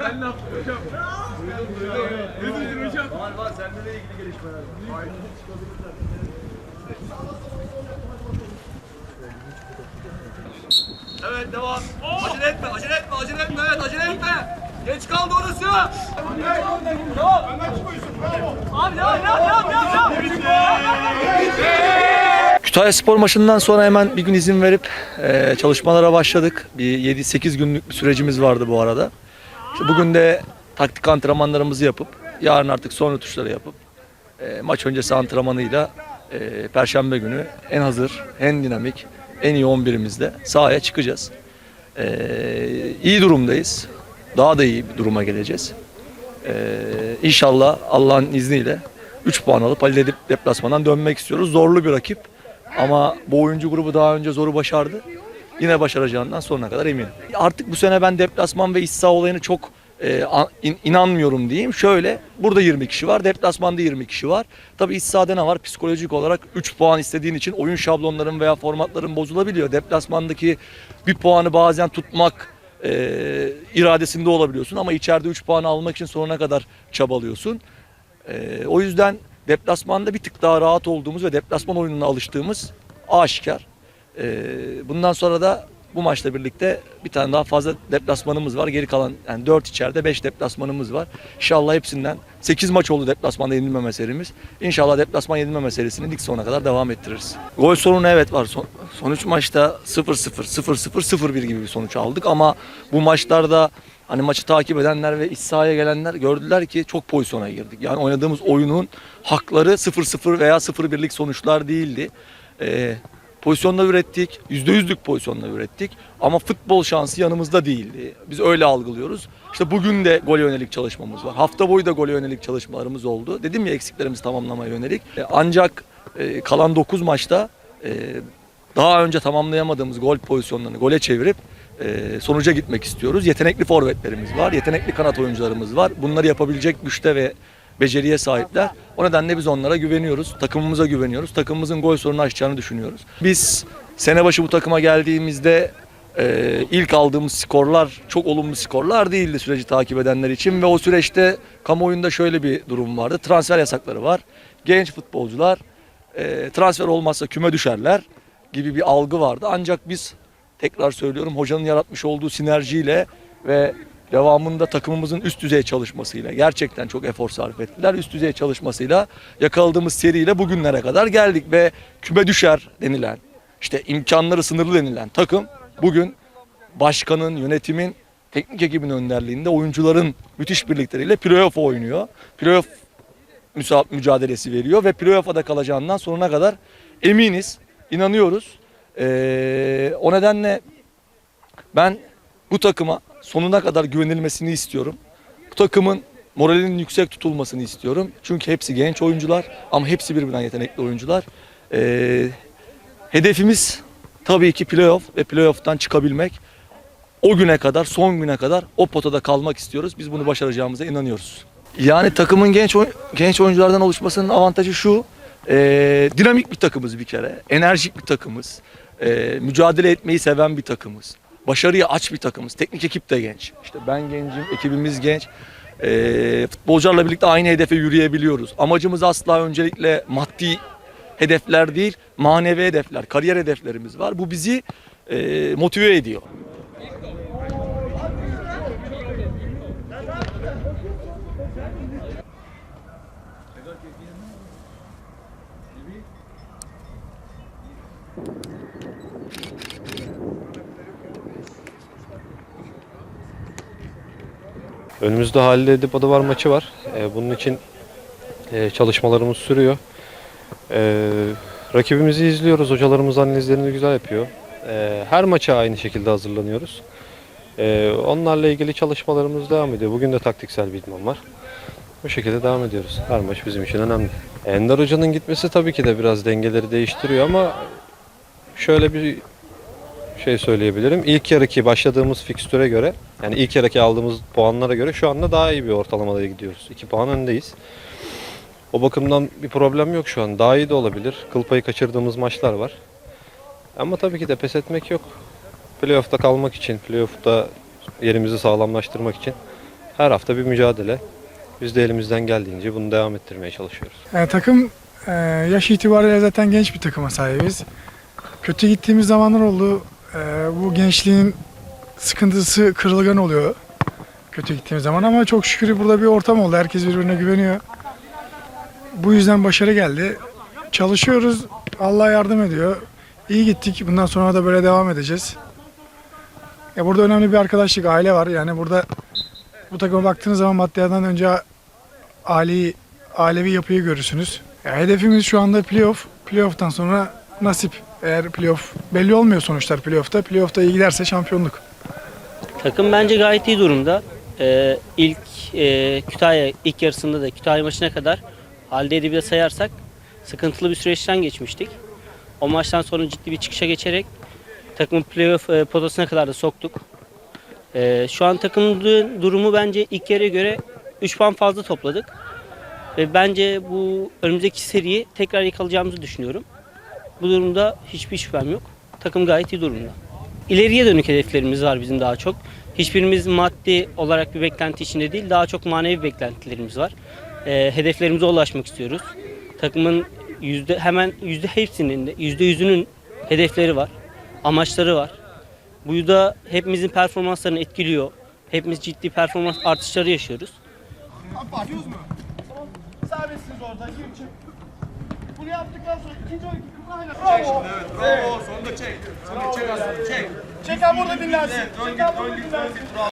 Ben ne yaptım hocam? Duydum duydum. Ne duydun hocam? Var var seninle de ilgili gelişmeler var. Evet devam. Acele etme, acele etme, acele etme. Evet, acele etme. Geç kaldı orası. Tamam. Abi devam, devam, devam, devam. Kütahya Spor maçından sonra hemen bir gün izin verip e, çalışmalara başladık. Bir 7-8 günlük bir sürecimiz vardı bu arada. İşte bugün de taktik antrenmanlarımızı yapıp yarın artık son rötuşları yapıp e, maç öncesi antrenmanıyla e, Perşembe günü en hazır, en dinamik, en iyi 11'imizle sahaya çıkacağız. E, iyi durumdayız. Daha da iyi bir duruma geleceğiz. E, inşallah Allah'ın izniyle 3 puan alıp Ali Edip deplasmandan dönmek istiyoruz. Zorlu bir rakip. Ama bu oyuncu grubu daha önce zoru başardı. Yine başaracağından sonuna kadar eminim. Artık bu sene ben deplasman ve iç saha olayını çok e, in- inanmıyorum diyeyim. Şöyle burada 20 kişi var, deplasmanda 20 kişi var. Tabii iç sahada ne var? Psikolojik olarak 3 puan istediğin için oyun şablonların veya formatların bozulabiliyor. Deplasmandaki bir puanı bazen tutmak e, iradesinde olabiliyorsun ama içeride 3 puanı almak için sonuna kadar çabalıyorsun. Ee, o yüzden deplasmanda bir tık daha rahat olduğumuz ve deplasman oyununa alıştığımız aşikar. Ee, bundan sonra da bu maçla birlikte bir tane daha fazla deplasmanımız var. Geri kalan yani 4 içeride 5 deplasmanımız var. İnşallah hepsinden 8 maç oldu deplasmanda yenilmeme serimiz. İnşallah deplasman yenilmeme serisini lig sonuna kadar devam ettiririz. Gol sorunu evet var. Son, son 3 maçta 0-0, 0-0, 0-1 gibi bir sonuç aldık ama bu maçlarda Hani maçı takip edenler ve iç sahaya gelenler gördüler ki çok pozisyona girdik. Yani oynadığımız oyunun hakları 0-0 veya 0-1'lik sonuçlar değildi. Ee, pozisyonda ürettik, %100'lük pozisyonda ürettik ama futbol şansı yanımızda değildi. Biz öyle algılıyoruz. İşte bugün de gole yönelik çalışmamız var. Hafta boyu da gole yönelik çalışmalarımız oldu. Dedim ya eksiklerimizi tamamlamaya yönelik. Ee, ancak e, kalan 9 maçta e, daha önce tamamlayamadığımız gol pozisyonlarını gole çevirip e, sonuca gitmek istiyoruz. Yetenekli forvetlerimiz var, yetenekli kanat oyuncularımız var. Bunları yapabilecek güçte ve beceriye sahipler. O nedenle biz onlara güveniyoruz. Takımımıza güveniyoruz. Takımımızın gol sorunu aşacağını düşünüyoruz. Biz sene başı bu takıma geldiğimizde e, ilk aldığımız skorlar çok olumlu skorlar değildi süreci takip edenler için ve o süreçte kamuoyunda şöyle bir durum vardı. Transfer yasakları var. Genç futbolcular e, transfer olmazsa küme düşerler gibi bir algı vardı. Ancak biz tekrar söylüyorum hocanın yaratmış olduğu sinerjiyle ve devamında takımımızın üst düzey çalışmasıyla gerçekten çok efor sarf ettiler. Üst düzey çalışmasıyla yakaladığımız seriyle bugünlere kadar geldik ve küme düşer denilen işte imkanları sınırlı denilen takım bugün başkanın, yönetimin, teknik ekibin önderliğinde oyuncuların müthiş birlikleriyle playoff oynuyor. Playoff mücadelesi veriyor ve playoff'a da kalacağından sonuna kadar eminiz, inanıyoruz. Ee, o nedenle ben bu takıma sonuna kadar güvenilmesini istiyorum. Bu takımın moralinin yüksek tutulmasını istiyorum. Çünkü hepsi genç oyuncular ama hepsi birbirinden yetenekli oyuncular. Ee, hedefimiz tabii ki playoff ve playoff'tan çıkabilmek. O güne kadar, son güne kadar o potada kalmak istiyoruz. Biz bunu başaracağımıza inanıyoruz. Yani takımın genç genç oyunculardan oluşmasının avantajı şu. e, dinamik bir takımız bir kere. Enerjik bir takımız. e, mücadele etmeyi seven bir takımız. Başarıya aç bir takımız. Teknik ekip de genç. İşte ben gencim, ekibimiz genç. E, futbolcularla birlikte aynı hedefe yürüyebiliyoruz. Amacımız asla öncelikle maddi hedefler değil, manevi hedefler, kariyer hedeflerimiz var. Bu bizi e, motive ediyor. Önümüzde Halil Edip maçı var. Ee, bunun için e, çalışmalarımız sürüyor. Ee, rakibimizi izliyoruz. Hocalarımız analizlerini güzel yapıyor. Ee, her maça aynı şekilde hazırlanıyoruz. Ee, onlarla ilgili çalışmalarımız devam ediyor. Bugün de taktiksel bir idman var. Bu şekilde devam ediyoruz. Her maç bizim için önemli. Ender Hoca'nın gitmesi tabii ki de biraz dengeleri değiştiriyor ama şöyle bir şey söyleyebilirim. İlk yarıki başladığımız fikstüre göre yani ilk yarıki aldığımız puanlara göre şu anda daha iyi bir ortalamada gidiyoruz. 2 puan öndeyiz. O bakımdan bir problem yok şu an. Daha iyi de olabilir. Kıl payı kaçırdığımız maçlar var. Ama tabii ki de pes etmek yok. Playoff'ta kalmak için, playoff'ta yerimizi sağlamlaştırmak için Her hafta bir mücadele. Biz de elimizden geldiğince bunu devam ettirmeye çalışıyoruz. Yani takım e, yaş itibariyle zaten genç bir takıma sahibiz. Kötü gittiğimiz zamanlar oldu. E, bu gençliğin sıkıntısı kırılgan oluyor. Kötü gittiğimiz zaman ama çok şükür burada bir ortam oldu. Herkes birbirine güveniyor. Bu yüzden başarı geldi. Çalışıyoruz. Allah yardım ediyor. İyi gittik. Bundan sonra da böyle devam edeceğiz. Ya burada önemli bir arkadaşlık, aile var. Yani burada bu takıma baktığınız zaman maddiyattan önce aileyi, ailevi yapıyı görürsünüz. Ya hedefimiz şu anda playoff. Playoff'tan sonra nasip. Eğer playoff belli olmuyor sonuçlar playoff'ta. Playoff'ta iyi giderse şampiyonluk. Takım bence gayet iyi durumda. Ee, ilk e, Kütahya ilk yarısında da Kütahya maçına kadar halde edebiyle sayarsak sıkıntılı bir süreçten geçmiştik. O maçtan sonra ciddi bir çıkışa geçerek takımı playoff e, potasına kadar da soktuk. Ee, şu an takımın durumu bence ilk yarıya göre 3 puan fazla topladık. Ve bence bu önümüzdeki seriyi tekrar yakalayacağımızı düşünüyorum. Bu durumda hiçbir şüphem yok. Takım gayet iyi durumda. İleriye dönük hedeflerimiz var bizim daha çok. Hiçbirimiz maddi olarak bir beklenti içinde değil, daha çok manevi beklentilerimiz var. Ee, hedeflerimize ulaşmak istiyoruz. Takımın yüzde hemen yüzde hepsinin de yüzde yüzünün hedefleri var, amaçları var. Bu da hepimizin performanslarını etkiliyor. Hepimiz ciddi performans artışları yaşıyoruz. Serbestsiniz orada. Gir çık. Bunu yaptıktan sonra ikinci hareket kukayla. Çek şimdi evet. Bravo. Sonunda çek. Sonunda çek aslında. Çek. Çeken burada dinlensin. Çeken burada dinlensin.